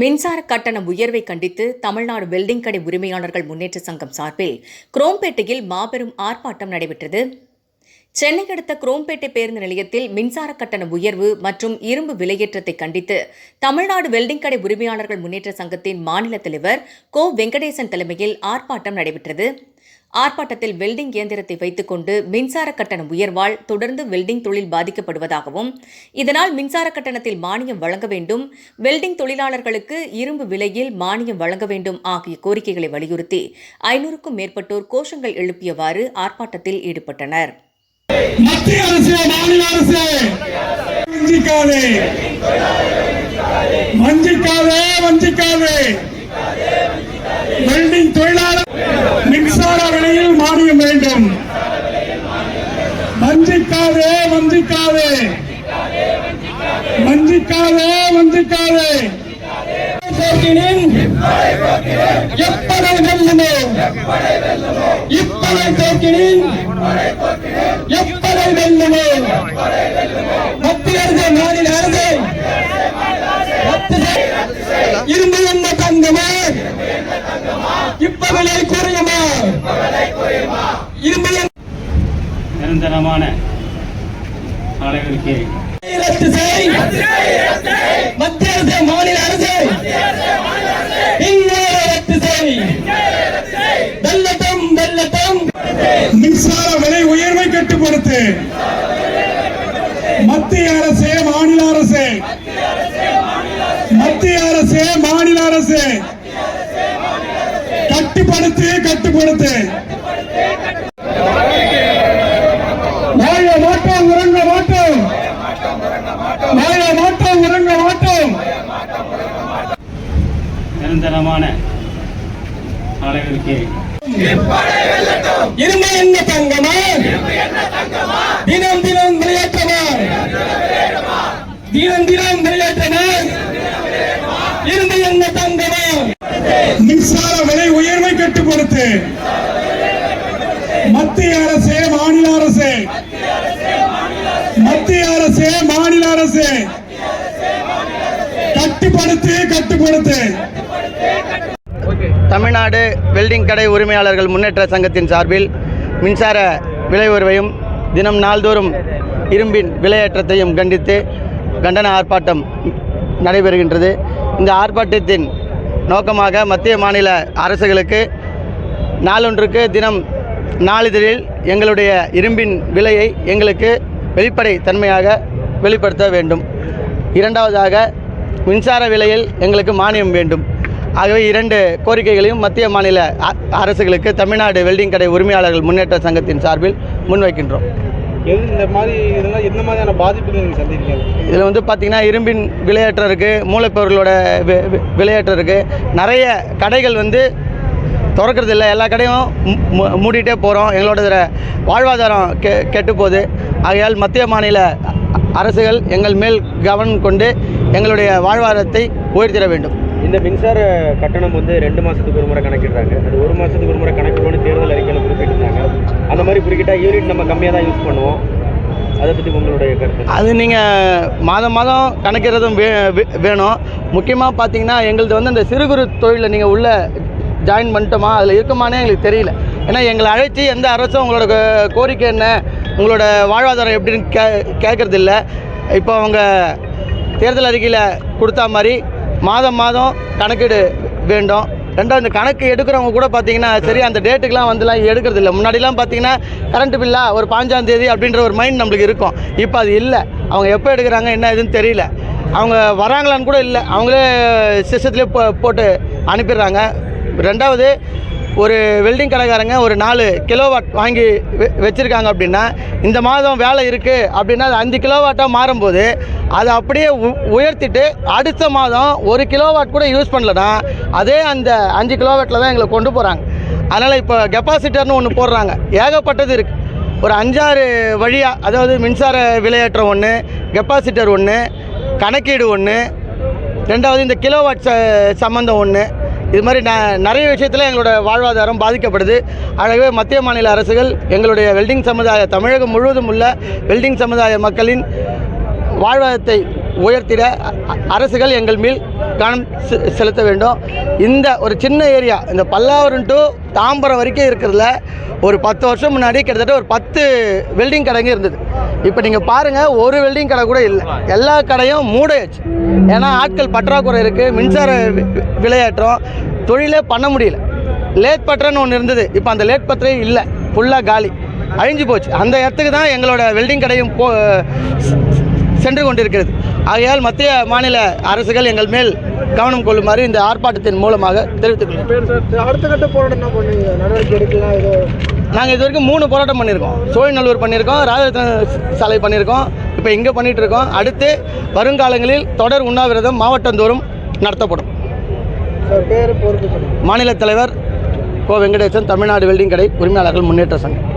மின்சார கட்டண உயர்வை கண்டித்து தமிழ்நாடு வெல்டிங் கடை உரிமையாளர்கள் முன்னேற்ற சங்கம் சார்பில் குரோம்பேட்டையில் மாபெரும் ஆர்ப்பாட்டம் நடைபெற்றது. சென்னை அடுத்த குரோம்பேட்டை பேருந்து நிலையத்தில் மின்சார கட்டண உயர்வு மற்றும் இரும்பு விலையேற்றத்தை கண்டித்து தமிழ்நாடு வெல்டிங் கடை உரிமையாளர்கள் முன்னேற்ற சங்கத்தின் மாநில தலைவர் கோ வெங்கடேசன் தலைமையில் ஆர்ப்பாட்டம் நடைபெற்றது. ஆர்ப்பாட்டத்தில் வெல்டிங் இயந்திரத்தை வைத்துக்கொண்டு மின்சார கட்டண உயர்வால் தொடர்ந்து வெல்டிங் தொழில் பாதிக்கப்படுவதாகவும் இதனால் மின்சார கட்டணத்தில் மானியம் வழங்க வேண்டும் வெல்டிங் தொழிலாளர்களுக்கு இரும்பு விலையில் மானியம் வழங்க வேண்டும் ஆகிய கோரிக்கைகளை வலியுறுத்தி ஐநூறுக்கும் மேற்பட்டோர் கோஷங்கள் எழுப்பியவாறு ஆர்ப்பாட்டத்தில் ஈடுபட்டனர். மத்திய அரசு மாநில அரசு வஞ்சிக்காதே வஞ்சிக்காதே வஞ்சிக்காதே வெல்டிங் தொழிலாளர் மின்சார விலையில் மானியம் வேண்டும் வஞ்சிக்காதே வஞ்சிக்காதே வஞ்சிக்காதே வஞ்சிக்காதே போக்கினின் எப்படை வெல்லுமோ. இப்படை போக்கினின் எப்படை வெல்லுமோ. மத்திய அரசு மாநில அரசு ரத்து என்ன தங்கமா? இப்ப விலை குறையுமா இரும்பு நிரந்தரமான ஆலைகளுக்கு ரத்து செய் மத்திய அரசு மாநில அரசு. இங்கே ரத்து செய் வெள்ளத்தம் வெள்ளத்தம். மின்சார விலை உயர்வை கட்டுப்படுத்து. மத்திய அரசு மாநில அரசு. மத்திய அரசு மாநில அரசு. கட்டுப்படுத்து கட்டுப்படுத்து. நிரந்தரமான ஆலைகளுக்கு இருமை என்ன தங்கமா? தினம் தினம் விளையாட்டமா தினம் தினம் விளையாட்டமா இருந்து என்ன தங்கமா? மின்சார விலை உயர்வை கட்டுப்படுத்து மத்திய அரசு மாநில அரசு மத்திய அரசு மாநில அரசு கட்டுப்படுத்து கட்டுப்படுத்து தமிழ்நாடு வெல்டிங் கடை உரிமையாளர்கள் முன்னேற்ற சங்கத்தின் சார்பில் மின்சார விலை உயர்வையும் தினம் நாள்தோறும் இரும்பின் விலையேற்றத்தையும் கண்டித்து கண்டன ஆர்ப்பாட்டம் நடைபெறுகின்றது. இந்த ஆர்ப்பாட்டத்தின் நோக்கமாக மத்திய மாநில அரசுகளுக்கு நாளொன்றுக்கு தினம் நாளிதழில் எங்களுடைய இரும்பின் விலையை எங்களுக்கு வெளிப்படை தன்மையாக வெளிப்படுத்த வேண்டும். இரண்டாவதாக மின்சார விலையில் எங்களுக்கு மானியம் வேண்டும். ஆகவே இரண்டு கோரிக்கைகளையும் மத்திய மாநில அரசுகளுக்கு தமிழ்நாடு வெல்டிங் கடை உரிமையாளர்கள் முன்னேற்ற சங்கத்தின் சார்பில் முன்வைக்கின்றோம். எது இந்த மாதிரி இதெல்லாம் எந்த மாதிரியான பாதிப்புகள் நீங்கள் சந்திக்கிறீங்க? இதில் வந்து பார்த்திங்கன்னா இரும்பின் விலையேற்றம் இருக்குது மூலப்பொருளோட வி- வி- விலையேற்றம் இருக்குது நிறைய கடைகள் வந்து திறக்கிறது இல்லை. எல்லா கடையும் மூடிட்டே போகிறோம் எங்களோட வாழ்வாதாரம் கெ கெட்டு போகுது ஆகையால் மத்திய மாநில அரசுகள் எங்கள் மேல் கவனம் கொண்டு எங்களுடைய வாழ்வாதாரத்தை உயர்த்திட வேண்டும். இந்த மின்சார கட்டணம் வந்து ரெண்டு மாதத்துக்கு ஒரு முறை கணக்கிடுறாங்க. அது ஒரு மாதத்துக்கு ஒரு முறை கணக்கிடுவோம்னு தேர்தல் அறிக்கையில் குறிப்பிட்டிருந்தாங்க. அந்த மாதிரி குறிப்பிட்டால் யூனிட் நம்ம கம்மியாக தான் யூஸ் பண்ணுவோம். அதை பற்றி உங்களுடைய கருத்து? அது நீங்கள் மாதம் மாதம் கணக்கிறதும் வே வே- வேணும். முக்கியமாக பார்த்தீங்கன்னா எங்களது வந்து அந்த சிறு குறு தொழிலில் நீங்கள் உள்ளே ஜாயின் பண்ணிட்டோமா அதில் இருக்குமானே எங்களுக்கு தெரியல. ஏன்னா எங்களை அழைச்சி எந்த அரசும் உங்களோட கோரிக்கை என்ன உங்களோட வாழ்வாதாரம் எப்படின்னு கே கேட்குறதில்ல இப்போ அவங்க தேர்தல் அறிக்கையில் கொடுத்தா மாதிரி மாதம் மாதம் கணக்கீடு வேண்டும். ரெண்டாவது இந்த கணக்கு எடுக்கிறவங்க கூட பார்த்தீங்கன்னா சரி அந்த டேட்டுக்கெலாம் வந்துலாம் எடுக்கிறது இல்லை. முன்னாடிலாம் பார்த்தீங்கன்னா கரண்ட் பில்லா ஒரு பாஞ்சாம் தேதி அப்படின்ற ஒரு மைண்ட் நம்மளுக்கு இருக்கும். இப்போ அது இல்லை. அவங்க எப்போ எடுக்கிறாங்க என்ன எதுன்னு தெரியல. அவங்க வராங்களான்னு கூட இல்லை. அவங்களே சிஸ்டத்துலேயே போ போட்டு அனுப்பிடுறாங்க. ரெண்டாவது ஒரு வெல்டிங் கடைக்காரங்க ஒரு நாலு கிலோவாட் வாங்கி வெ வச்சுருக்காங்க அப்படின்னா இந்த மாதம் வேலை இருக்குது அப்படின்னா அது அஞ்சு கிலோவாட்டாக மாறும்போது அதை அப்படியே உ- உயர்த்திட்டு அடுத்த மாதம் ஒரு கிலோவாட் கூட யூஸ் பண்ணலன்னா அதே அந்த அஞ்சு கிலோவாட்டில் தான் எங்களை கொண்டு போகிறாங்க அதனால் இப்போ கெப்பாசிட்டர்னு ஒன்று போடுறாங்க. ஏகப்பட்டது இருக்குது ஒரு அஞ்சாறு வழியாக அதாவது மின்சார விலையேற்றம் ஒன்று கெப்பாசிட்டர் ஒன்று கணக்கீடு ஒன்று ரெண்டாவது இந்த கிலோவாட் ச சம்மந்தம் ஒன்று இது மாதிரி ந நிறைய விஷயத்தில் எங்களோட வாழ்வாதாரம் பாதிக்கப்படுது. ஆகவே மத்திய மாநில அரசுகள் எங்களுடைய வெல்டிங் சமுதாய தமிழகம் முழுவதும் உள்ள வெல்டிங் சமுதாய மக்களின் வாழ்வாதாரத்தை உயர்த்திட அரசுகள் எங்கள் மேல் கவனம் செ- செலுத்த வேண்டும். இந்த ஒரு சின்ன ஏரியா இந்த பல்லாவரம் டு தாம்பரம் வரைக்கும் இருக்கிறதுல ஒரு பத்து வருஷம் முன்னாடி கிட்டத்தட்ட ஒரு பத்து வெல்டிங் கடைங்க இருந்தது. இப்போ நீங்கள் பாருங்கள் ஒரு வெல்டிங் கடை கூட இல்லை. எல்லா கடையும் மூடையாச்சு ஏன்னா ஆட்கள் பற்றாக்குறை இருக்குது மின்சார வி- தொழிலே பண்ண முடியல. லேட் பட்டறைன்னு ஒன்று இருந்தது. இப்போ அந்த லேட் பட்டறை இல்லை. ஃபுல்லாக காலி. அழிஞ்சு போச்சு. அந்த இடத்துக்கு தான் எங்களோட வெல்டிங் கடையும் போ சென்று கொண்டிருக்கிறது. ஆகையால் மத்திய மாநில அரசுகள் எங்கள் மேல் கவனம் கொள்ளுமாறு இந்த ஆர்ப்பாட்டத்தின் மூலமாக தெரிவித்துக் கொள்கிறேன். அடுத்த கட்ட போராட்டம் என்ன பண்ணுவீங்க நடவடிக்கை எடுக்கலாம் ஏதோ. நாங்கள் இது வரைக்கும் மூணு போராட்டம் பண்ணியிருக்கோம். சோழிநல்லூர் பண்ணியிருக்கோம் ராஜரத்ன சாலை பண்ணியிருக்கோம் இப்போ இங்கே பண்ணிட்டு இருக்கோம் அடுத்து வருங்காலங்களில் தொடர் உண்ணாவிரதம் மாவட்டந்தோறும் நடத்தப்படும். மாநில தலைவர் கோ வெங்கடேசன் தமிழ்நாடு வெல்டிங் கடை உரிமையாளர்கள் முன்னேற்ற சங்கம்.